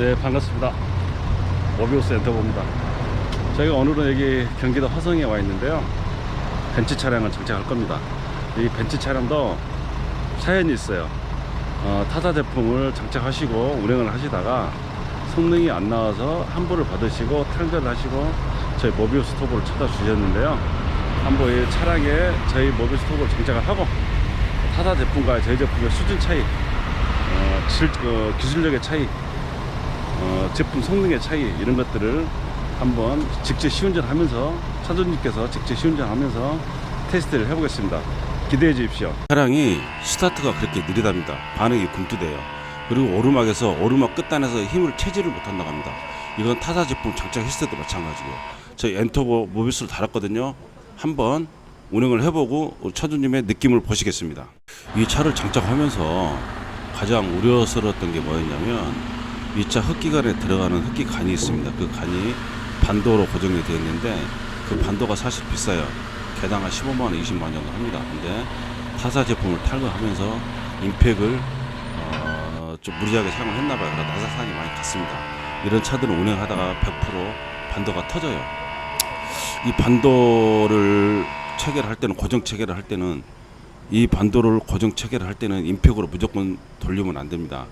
네 반갑습니다. 모비우스 엔터보입니다. 저희가 오늘은 여기 경기도 화성에 와 있는데요. 벤츠 차량을 장착할 겁니다. 이 벤츠 차량도 사연이 있어요. 어, 타사 제품을 장착하시고 운행을 하시다가 성능이 안 나와서 환불을 받으시고 탈거를 하시고 저희 모비우스 톱을 찾아주셨는데요. 한번 이 차량에 저희 모비우스 톱을 장착을 하고 타사 제품과 저희 제품의 수준 차이 어, 질, 어, 기술력의 차이 어, 제품 성능의 차이 이런 것들을 한번 직접 시운전하면서 차주님께서 직접 시운전하면서 테스트를 해보겠습니다. 기대해 주십시오. 차량이 스타트가 그렇게 느리답니다. 반응이 굼뜨대요. 그리고 오르막에서 오르막 끝단에서 힘을 체지를 못한다고 합니다. 이건 타사 제품 장착했을 때도 마찬가지고요. 저희 엔터보 모비스를 달았거든요. 한번 운행을 해보고 차주님의 느낌을 보시겠습니다. 이 차를 장착하면서 가장 우려스러웠던 게 뭐였냐면 이차 흡기관에 들어가는 흡기관이 있습니다. 그 관이 반도로 고정이 되어 있는데 그 반도가 사실 비싸요. 개당 한 15만 원, 20만 원 정도 합니다. 근데 타사 제품을 탈거하면서 임팩을 어, 좀 무리하게 사용을 했나 봐요. 그래서 나사산이 많이 갔습니다. 이런 차들은 운행하다가 100% 반도가 터져요. 이 반도를 체결할 때는 고정 체결을 할 때는 이 반도를 고정 체결을 할 때는 임팩으로 무조건 돌리면 안 됩니다.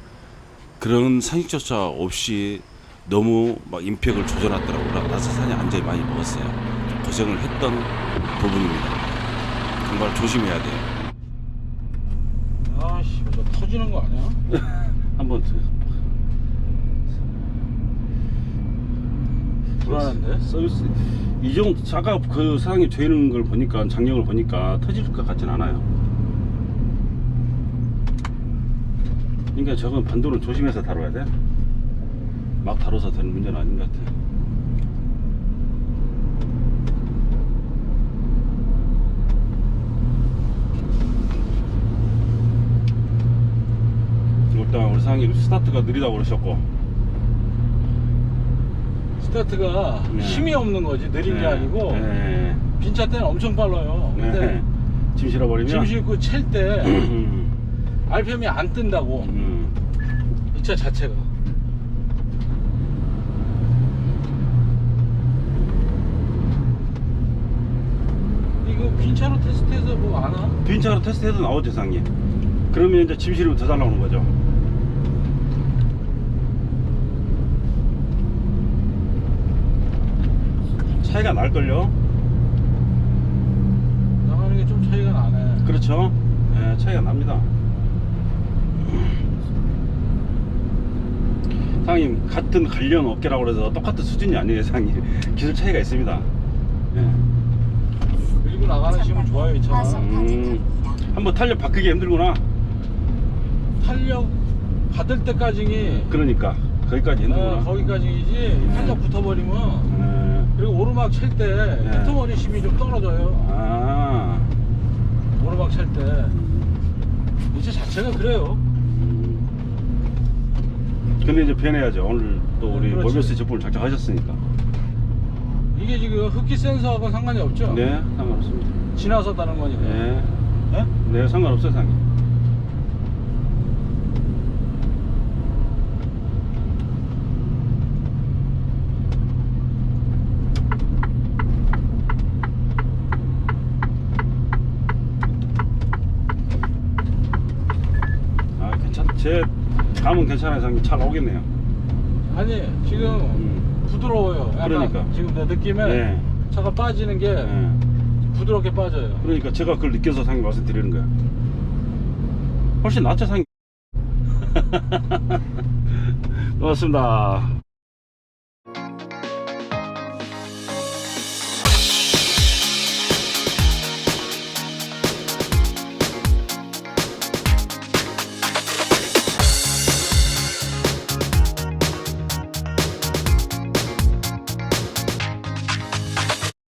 그런 상식조차 없이 너무 막 임팩을 조절하더라고요. 나사산이 완전히 많이 먹었어요. 좀 고생을 했던 부분입니다. 정말 조심해야 돼요. 아씨, 너 터지는 거 아니야? 한번 불안한데? 서비스 이 정도 아까 그 사장님 되는 걸 보니까 장력을 보니까 터질 것 같진 않아요. 그러니까 저건 반도는 조심해서 다뤄야 돼. 막 다뤄서 되는 문제는 아닌 것 같아. 일단 우리 사장님 스타트가 느리다고 그러셨고 스타트가 네. 힘이 없는 거지 느린 게 아니고 네. 빈차 때는 엄청 빨라요. 근데 네. 짐 실어버리면 짐 싣고 챌때 음, RPM이 안 뜬다고 음. 이 차 자체가. 이거 빈차로 테스트해서 뭐 안 와? 빈차로 테스트해도 나오죠 상님 그러면 이제 짐 실으면 더잘 나오는 거죠 차이가 날걸요 나가는 게 좀 차이가 나네. 그렇죠 예, 차이가 납니다 상님 같은 관련 업계라고 그래서 똑같은 수준이 아니에요 상님 기술 차이가 있습니다 예. 밀고 나가는 힘은 좋아요 이 차. 음, 한번 탄력 바꾸기 힘들구나 탄력 받을 때까지 그러니까 거기까지 힘들구나 어, 거기까지이지 탄력 붙어버리면 예. 그리고 오르막 칠 때 네. 피터머리 힘이 좀 떨어져요. 아 오르막 칠 때. 이차 자체가 그래요. 근데 이제 변해야죠. 오늘 또 우리 그렇지. 모비스 제품을 장착하셨으니까. 이게 지금 흡기 센서하고 상관이 없죠? 네, 상관없습니다. 지나서 다는 거니까. 네, 네? 네, 상관없어요, 상님. 아, 괜찮, 제 감은 괜찮아요, 상님. 잘 오겠네요. 아니 지금 음. 부드러워요. 약간 그러니까. 지금 내 느낌에 네. 차가 빠지는 게 네. 부드럽게 빠져요. 그러니까 제가 그걸 느껴서 상님 말씀드리는 거예요. 훨씬 낫죠, 상님. 고맙습니다.